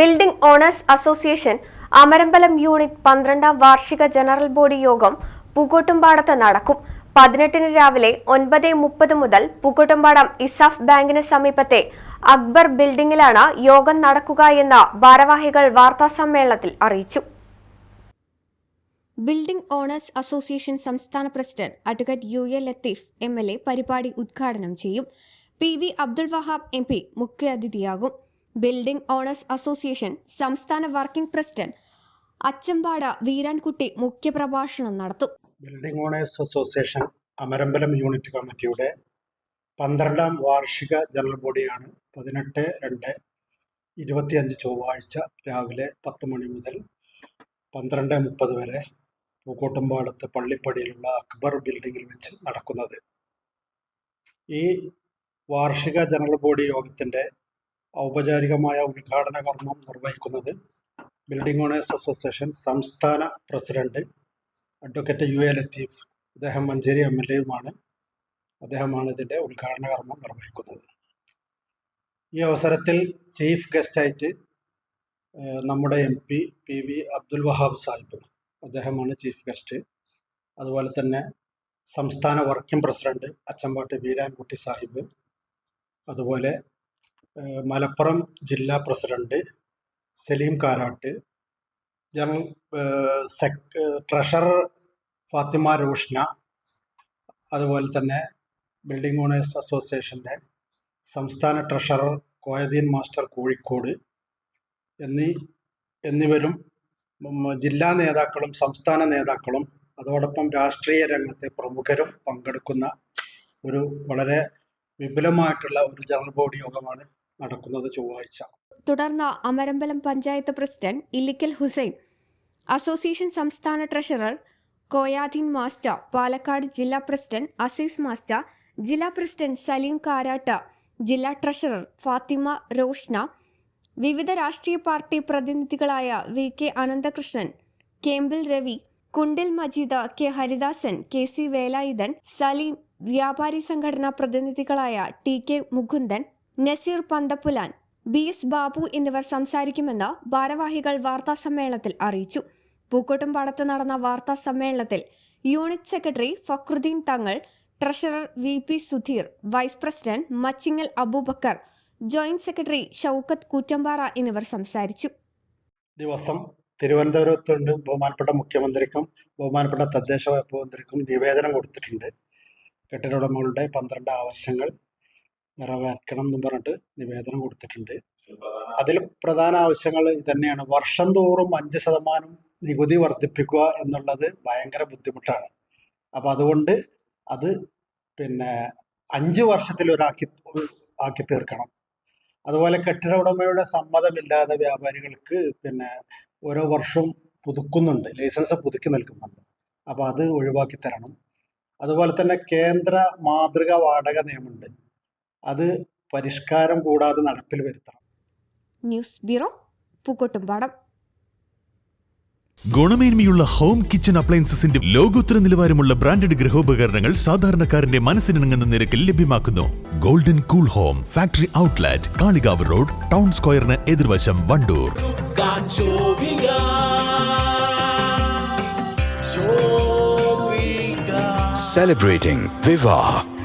Building owners association Amarambalam unit പന്ത്രണ്ടാം വാർഷിക general body യോഗം പൂക്കോട്ടുംപാടത്ത് നടക്കും. പതിനെട്ടിന് രാവിലെ ഒൻപത് മുപ്പത് മുതൽ പൂക്കോട്ടുംപാടം ഇസാഫ് ബാങ്കിന് സമീപത്തെ അക്ബർ ബിൽഡിംഗിലാണ് യോഗം നടക്കുക എന്ന് ഭാരവാഹികൾ വാർത്താസമ്മേളനത്തിൽ അറിയിച്ചു. ബിൽഡിംഗ് ഓണേഴ്സ് അസോസിയേഷൻ സംസ്ഥാന president advocate U A Latheef M L A പരിപാടി ഉദ്ഘാടനം ചെയ്യും. P V Abdul Wahab M P മുഖ്യാതിഥിയാകും. ബിൽഡിംഗ് ഓണേഴ്സ് അസോസിയേഷൻ സംസ്ഥാന വർക്കിംഗ് പ്രസിഡന്റ് അച്ചമ്പാട വീരാൻകുട്ടി മുഖ്യപ്രഭാഷണം നടത്തും. Building owners association Amarambalam unit കമ്മിറ്റിയുടെ പന്ത്രണ്ടാം വാർഷിക ജനറൽ ബോഡിയാണ് പതിനെട്ട് രണ്ട് ഇരുപത്തിയഞ്ച് ചൊവ്വാഴ്ച രാവിലെ പത്ത് മണി മുതൽ പന്ത്രണ്ട് മുപ്പത് വരെ പൂക്കോട്ടുംപാടത്ത് പള്ളിപ്പടിയിലുള്ള അക്ബർ ബിൽഡിങ്ങിൽ വെച്ച് നടക്കുന്നത്. ഈ വാർഷിക ജനറൽ ബോഡി യോഗത്തിന്റെ ഔപചാരികമായ ഉദ്ഘാടന കർമ്മം നിർവഹിക്കുന്നത് ബിൽഡിംഗ് ഓണേഴ്സ് അസോസിയേഷൻ സംസ്ഥാന president advocate U A Latheef അദ്ദേഹം മഞ്ചേരി എം എൽ എയുമാണ്. അദ്ദേഹമാണ് ഇതിന്റെ ഉദ്ഘാടന കർമ്മം നിർവഹിക്കുന്നത്. ഈ അവസരത്തിൽ ചീഫ് ഗസ്റ്റായിട്ട് നമ്മുടെ M P P V Abdul Wahab Sahib അദ്ദേഹമാണ് ചീഫ് ഗസ്റ്റ് അതുപോലെ തന്നെ സംസ്ഥാന വർക്കിംഗ് പ്രസിഡന്റ് അച്ചമ്പാട്ട് വീരാൻകുട്ടി സാഹിബ്. അതുപോലെ മലപ്പുറം ജില്ലാ president Saleem Karat general sec treasurer Fathima Roshna അതുപോലെ തന്നെ ബിൽഡിംഗ് ഓണേഴ്സ് അസോസിയേഷന്റെ സംസ്ഥാന ട്രഷറർ കോയദീൻ മാസ്റ്റർ കോഴിക്കോട് എന്നീ എന്നിവരും ജില്ലാ നേതാക്കളും സംസ്ഥാന നേതാക്കളും അതോടൊപ്പം രാഷ്ട്രീയ രംഗത്തെ പ്രമുഖരും പങ്കെടുക്കുന്ന ഒരു വളരെ വിപുലമായിട്ടുള്ള ഒരു ജനറൽ ബോഡി യോഗമാണ് നടക്കുന്നത് ചൊവ്വാഴ്ച. തുടർന്ന് അമരമ്പലം പഞ്ചായത്ത് പ്രസിഡന്റ് ഇല്ലിക്കൽ ഹുസൈൻ അസോസിയേഷൻ സംസ്ഥാന ട്രഷറർ കോയാധീൻ മാസ്റ്റർ പാലക്കാട് ജില്ലാ പ്രസിഡന്റ് അസീസ് മാസ്റ്റർ ജില്ലാ പ്രസിഡന്റ് സലീം കാരാട്ട് ജില്ലാ ട്രഷറർ ഫാത്തിമ റോഷ്ന വിവിധ രാഷ്ട്രീയ party പ്രതിനിധികളായ V K Ananthakrishnan Kembil Ravi Kundil Majeed K Haridasan K C Velayudhan Saleem വ്യാപാരി സംഘടനാ പ്രതിനിധികളായ T K Mukundan Naseer Panthapulan B S Babu എന്നിവർ സംസാരിക്കുമെന്ന് ഭാരവാഹികൾ വാർത്താസമ്മേളനത്തിൽ അറിയിച്ചു. പൂക്കോട്ടുംപാടത്ത് നടന്ന വാർത്താ സമ്മേളനത്തിൽ unit secretary Fakruddeen Thangal treasurer V P Sudheer vice president Machingal Abubakar joint secretary Shoukath Koottambara എന്നിവർ സംസാരിച്ചു. ദിവസം തിരുവനന്തപുരത്തുണ്ട് ബഹുമാനപ്പെട്ട മുഖ്യമന്ത്രിക്കും ബഹുമാനപ്പെട്ട തദ്ദേശ വകുപ്പ് മന്ത്രിക്കും നിവേദനം കൊടുത്തിട്ടുണ്ട്. കെട്ടിട ഉടമകളുടെ പന്ത്രണ്ട് ആവശ്യങ്ങൾ നിറവേറ്റണം എന്ന് പറഞ്ഞിട്ട് നിവേദനം കൊടുത്തിട്ടുണ്ട്. അതിൽ പ്രധാന ആവശ്യങ്ങൾ തന്നെയാണ് വർഷം തോറും അഞ്ച് ശതമാനം നികുതി വർദ്ധിപ്പിക്കുക എന്നുള്ളത് ഭയങ്കര ബുദ്ധിമുട്ടാണ്. അപ്പം അതുകൊണ്ട് അത് പിന്നെ അഞ്ച് വർഷത്തിൽ ഒരാക്കി ആക്കി തീർക്കണം. അതുപോലെ കെട്ടിട ഉടമയുടെ സമ്മതമില്ലാതെ വ്യാപാരികൾക്ക് പിന്നെ ഓരോ വർഷവും പുതുക്കുന്നുണ്ട്. ലൈസൻസ് പുതുക്കി നൽകുന്നുണ്ട്. അപ്പോൾ അത് ഒഴിവാക്കി തരണം. അതുപോലെ തന്നെ കേന്ദ്ര മാതൃക വാടക നിയമമുണ്ട്. അത് പരിഷ്കാരം കൂടാതെ നടപ്പിൽ വരുത്തണം. News bureau Pookkottumpadam. ഗുണമേന്മയുള്ള ഹോം കിച്ചൺ അപ്ലയൻസസിന്റെ ലോകോത്തര നിലവാരമുള്ള ബ്രാൻഡഡ് ഗൃഹോപകരണങ്ങൾ സാധാരണക്കാരന്റെ മനസ്സിനിണങ്ങുന്ന നിരക്കിൽ ലഭ്യമാക്കുന്നു. Golden cool home factory outlet Kalikavu road town സ്ക്വയറിന് എതിർവശം വണ്ടൂർ. സെലിബ്രേറ്റിംഗ് വിവാഹ Celebrating Viva.